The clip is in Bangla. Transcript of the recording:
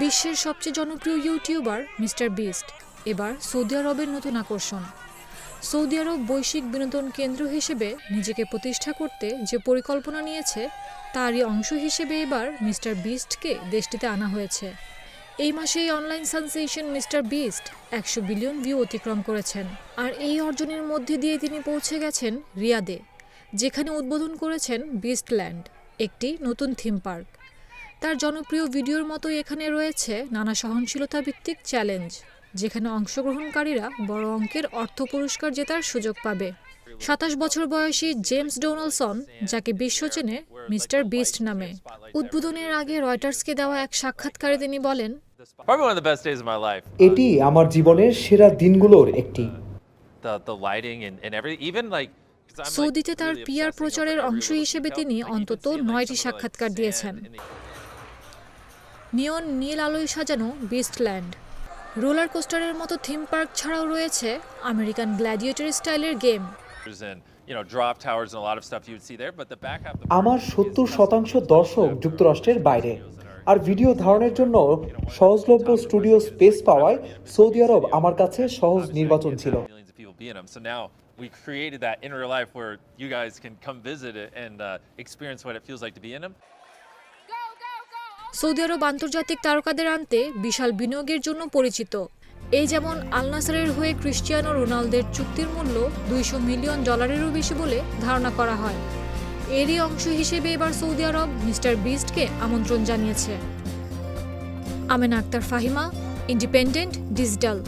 বিশ্বের সবচেয়ে জনপ্রিয় ইউটিউবার মিস্টার বিস্ট। এবার সৌদি আরবের নতুন আকর্ষণ। সৌদি আরব বৈশ্বিক বিনোদন কেন্দ্র হিসেবে নিজেকে প্রতিষ্ঠা করতে যে পরিকল্পনা নিয়েছে, তারই অংশ হিসেবে এবার মিস্টার বিস্টকে দেশটিতে আনা হয়েছে। এই মাসেই অনলাইন সেন্সেশন মিস্টার বিস্ট একশো বিলিয়ন ভিউ অতিক্রম করেছেন। আর এই অর্জনের মধ্যে দিয়ে তিনি পৌঁছে গেছেন রিয়াদে, যেখানে উদ্বোধন করেছেন বিস্ট ল্যান্ড একটি নতুন থিম পার্ক তার জনপ্রিয় ভিডিওর মতো এখানে রয়েছে নানা সহনশীলতা ভিত্তিক চ্যালেঞ্জ যেখানে অংশগ্রহণকারীরা বড় অঙ্কের অর্থ পুরস্কার জেতার সুযোগ পাবে। সাতাশ বছর বয়সী জেমস ডোনালসন যাকে বিশ্ব চেনে মিস্টার বিস্ট নামে উদ্বোধনের আগে রয়টার্সকে দেওয়া এক সাক্ষাৎকারে তিনি বলেন. এটি আমার জীবনের সেরা দিনগুলোর একটি। সৌদিতে তার পিয়ার প্রচারের অংশ হিসেবে তিনি অন্তত নয়টি সাক্ষাৎকার দিয়েছেন। নিয়ন নীল আলোয় সাজানো বিস্টল্যান্ড রোলার কোস্টারের মতো থিম পার্ক ছাড়াও রয়েছে আমেরিকান গ্ল্যাডিয়েটর স্টাইলের গেম। আমার সত্তর শতাংশ দর্শক যুক্তরাষ্ট্রের বাইরে। আর ভিডিও ধারণের জন্য সহজলভ্য স্টুডিও স্পেস পাওয়ায় সৌদি আরব আমার কাছে সহজ নির্বাচন ছিল। We created that in real life where you guys can come visit it and uh, experience what it feels like to be in them. Saudi Arab আন্তর্জাতিক তারকাদের আনতে বিশাল বিনিয়োগের জন্য পরিচিত। এই যেমন আল নাসারের হয়ে ক্রিশ্চিয়ানো রোনালদের চুক্তির মূল্য দুইশো মিলিয়ন ডলারেরও বেশি বলে ধারণা করা হয়। এরই অংশ হিসেবে এবার সৌদি আরব মিস্টার বিস্টকে আমন্ত্রণ জানিয়েছে। Amena Akter Fahima, Independent, Digital.